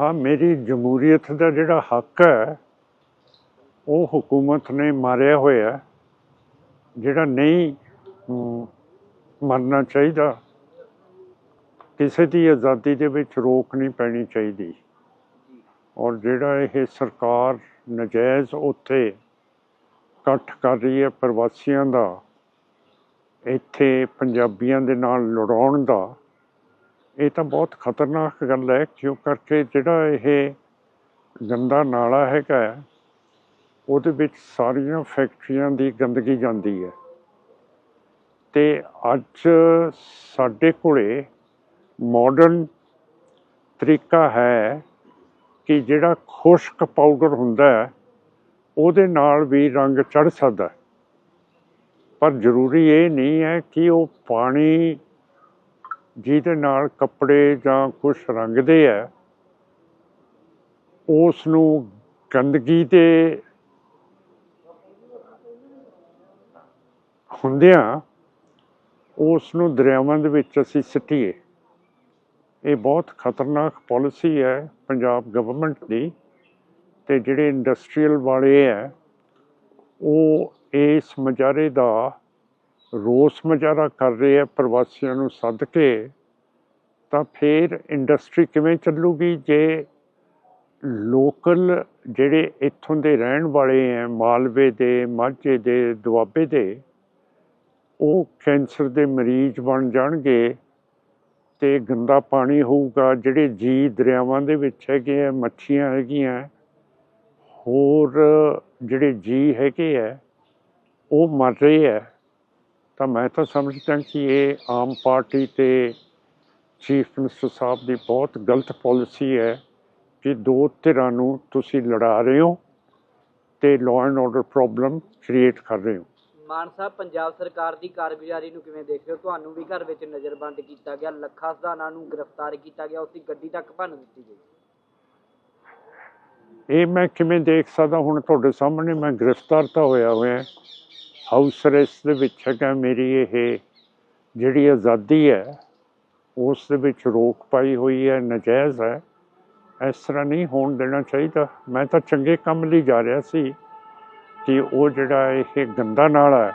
ਹਾਂ, ਮੇਰੀ ਜਮਹੂਰੀਅਤ ਦਾ ਜਿਹੜਾ ਹੱਕ ਹੈ, ਉਹ ਹਕੂਮਤ ਨੇ ਮਾਰਿਆ ਹੋਇਆ ਜਿਹੜਾ ਨਹੀਂ ਮਰਨਾ ਚਾਹੀਦਾ। ਕਿਸੇ ਦੀ ਆਜ਼ਾਦੀ ਦੇ ਵਿੱਚ ਰੋਕ ਨਹੀਂ ਪੈਣੀ ਚਾਹੀਦੀ। ਔਰ ਜਿਹੜਾ ਇਹ ਸਰਕਾਰ ਨਜਾਇਜ਼ ਉੱਥੇ ਇਕੱਠ ਕਰ ਰਹੀ ਹੈ ਪ੍ਰਵਾਸੀਆਂ ਦਾ, ਇੱਥੇ ਪੰਜਾਬੀਆਂ ਦੇ ਨਾਲ ਲੜਾਉਣ ਦਾ ਇਹ ਤਾਂ ਬਹੁਤ ਖਤਰਨਾਕ ਗੱਲ ਹੈ, ਕਿਉਂ ਕਰਕੇ ਜਿਹੜਾ ਇਹ ਗੰਦਾ ਨਾਲਾ ਹੈਗਾ ਉਹਦੇ ਵਿੱਚ ਸਾਰੀਆਂ ਫੈਕਟਰੀਆਂ ਦੀ ਗੰਦਗੀ ਜਾਂਦੀ ਹੈ। ਤੇ ਅੱਜ ਸਾਡੇ ਕੋਲੇ ਮਾਡਰਨ ਤਰੀਕਾ ਹੈ ਕਿ ਜਿਹੜਾ ਖੁਸ਼ਕ ਪਾਊਡਰ ਹੁੰਦਾ ਹੈ, ਉਹਦੇ ਨਾਲ ਵੀ ਰੰਗ ਚੜ ਸਕਦਾ ਪਰ ਜ਼ਰੂਰੀ ਇਹ ਨਹੀਂ ਹੈ ਕਿ ਉਹ ਪਾਣੀ ਜਿਹਦੇ ਨਾਲ ਕੱਪੜੇ ਜਾਂ ਕੁਝ ਰੰਗਦੇ ਆ ਉਸ ਨੂੰ ਗੰਦਗੀ ਦੇ ਹੁੰਦਿਆਂ ਉਸ ਨੂੰ ਦਰਿਆਵਾਂ ਦੇ ਵਿੱਚ ਅਸੀਂ ਸਿੱਟੀਏ। ਇਹ ਬਹੁਤ ਖਤਰਨਾਕ ਪਾਲਿਸੀ ਹੈ ਪੰਜਾਬ ਗਵਰਨਮੈਂਟ ਦੀ ਤੇ ਜਿਹੜੇ ਇੰਡਸਟਰੀਅਲ ਵਾਲੇ ਹੈ, ਉਹ ਇਸ ਮਜਾਰੇ ਦਾ ਰੋਸ ਮੁਜ਼ਾਹਰਾ ਕਰ ਰਹੇ ਆ ਪ੍ਰਵਾਸੀਆਂ ਨੂੰ ਸੱਦ ਕੇ, ਤਾਂ ਫਿਰ ਇੰਡਸਟਰੀ ਕਿਵੇਂ ਚੱਲੂਗੀ? ਜੇ ਲੋਕਲ ਜਿਹੜੇ ਇੱਥੋਂ ਦੇ ਰਹਿਣ ਵਾਲੇ ਆ, ਮਾਲਵੇ ਦੇ, ਮਾਝੇ ਦੇ, ਦੁਆਬੇ ਦੇ, ਉਹ ਕੈਂਸਰ ਦੇ ਮਰੀਜ਼ ਬਣ ਜਾਣਗੇ ਤੇ ਗੰਦਾ ਪਾਣੀ ਹੋਊਗਾ। ਜਿਹੜੇ ਜੀ ਦਰਿਆਵਾਂ ਦੇ ਵਿੱਚ ਹੈਗੇ ਆ, ਮੱਛੀਆਂ ਹੈਗੀਆਂ, ਹੋਰ ਜਿਹੜੇ ਜੀ ਹੈਗੇ ਆ, ਉਹ ਮਰ ਰਹੇ ਆ। ਤਾਂ ਮੈਂ ਤਾਂ ਸਮਝਦਾ ਕਿ ਇਹ ਆਮ ਪਾਰਟੀ ਤੇ ਚੀਫ ਮਿਨਿਸਟਰ ਸਾਹਿਬ ਦੀ ਬਹੁਤ ਗਲਤ ਪਾਲਿਸੀ ਹੈ ਕਿ ਦੋ ਧਿਰਾਂ ਨੂੰ ਤੁਸੀਂ ਲੜਾ ਰਹੇ ਹੋ ਤੇ law and order problem create ਕਰ ਰਹੇ ਹੋ। ਮਾਨ ਸਾਹਿਬ ਪੰਜਾਬ ਸਰਕਾਰ ਦੀ ਕਾਰਗੁਜ਼ਾਰੀ ਨੂੰ ਕਿਵੇਂ ਦੇਖਦੇ ਹੋ? ਤੁਹਾਨੂੰ ਵੀ ਘਰ ਵਿੱਚ ਨਜ਼ਰਬੰਦ ਕੀਤਾ ਗਿਆ ਲੱਖਾ ਸਦਾਨਾ ਨੂੰ ਗ੍ਰਿਫਤਾਰ ਕੀਤਾ ਗਿਆ ਉਸ ਦੀ ਗੱਡੀ ਤੱਕ ਭੰਨ ਦਿੱਤੀ ਗਈ। ਇਹ ਮੈਂ ਕਿਵੇਂ ਦੇਖ ਸਕਦਾ? ਹੁਣ ਤੁਹਾਡੇ ਸਾਹਮਣੇ ਮੈਂ ਗ੍ਰਿਫਤਾਰ ਤਾਂ ਹੋਇਆ ਹੋਇਆ। ਹਾਊਸ ਅਰੈਸਟ ਦੇ ਵਿੱਚ ਹੈਗਾ ਮੇਰੀ ਇਹ ਜਿਹੜੀ ਆਜ਼ਾਦੀ ਹੈ, ਉਸ ਦੇ ਵਿੱਚ ਰੋਕ ਪਾਈ ਹੋਈ ਹੈ, ਨਜਾਇਜ਼ ਹੈ, ਇਸ ਤਰ੍ਹਾਂ ਨਹੀਂ ਹੋਣ ਦੇਣਾ ਚਾਹੀਦਾ। ਮੈਂ ਤਾਂ ਚੰਗੇ ਕੰਮ ਲਈ ਜਾ ਰਿਹਾ ਸੀ ਕਿ ਉਹ ਜਿਹੜਾ ਇਹ ਗੰਦਾ ਨਾਲਾ ਹੈ,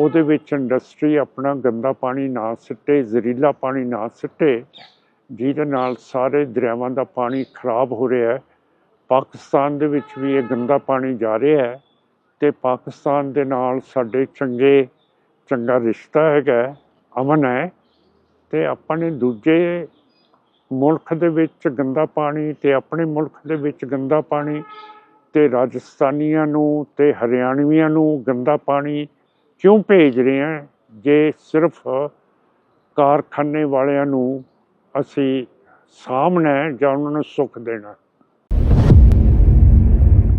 ਉਹਦੇ ਵਿੱਚ ਇੰਡਸਟਰੀ ਆਪਣਾ ਗੰਦਾ ਪਾਣੀ ਨਾ ਸਿੱਟੇ, ਜ਼ਹਿਰੀਲਾ ਪਾਣੀ ਨਾ ਸਿੱਟੇ, ਜਿਹਦੇ ਨਾਲ ਸਾਰੇ ਦਰਿਆਵਾਂ ਦਾ ਪਾਣੀ ਖਰਾਬ ਹੋ ਰਿਹਾ ਹੈ। ਪਾਕਿਸਤਾਨ ਦੇ ਵਿੱਚ ਵੀ ਇਹ ਗੰਦਾ ਪਾਣੀ ਜਾ ਰਿਹਾ ਹੈ। ਤੇ ਪਾਕਿਸਤਾਨ ਦੇ ਨਾਲ ਸਾਡੇ ਚੰਗੇ, ਚੰਗਾ ਰਿਸ਼ਤਾ ਹੈਗਾ, ਅਮਨ ਹੈ। ਤੇ ਆਪਾਂ ਨੇ ਦੂਜੇ ਮੁਲਕ ਦੇ ਵਿੱਚ ਗੰਦਾ ਪਾਣੀ ਤੇ ਆਪਣੇ ਮੁਲਕ ਦੇ ਵਿੱਚ ਗੰਦਾ ਪਾਣੀ ਤੇ ਰਾਜਸਥਾਨੀਆਂ ਨੂੰ ਤੇ ਹਰਿਆਣਵੀਆਂ ਨੂੰ ਗੰਦਾ ਪਾਣੀ ਕਿਉਂ ਭੇਜ ਰਹੇ ਹਾਂ? ਜੇ ਸਿਰਫ ਕਾਰਖਾਨੇ ਵਾਲਿਆਂ ਨੂੰ ਅਸੀਂ ਸਾਹਮਣੇ ਜਾਂ ਉਹਨਾਂ ਨੂੰ ਸੁੱਖ ਦੇਣਾ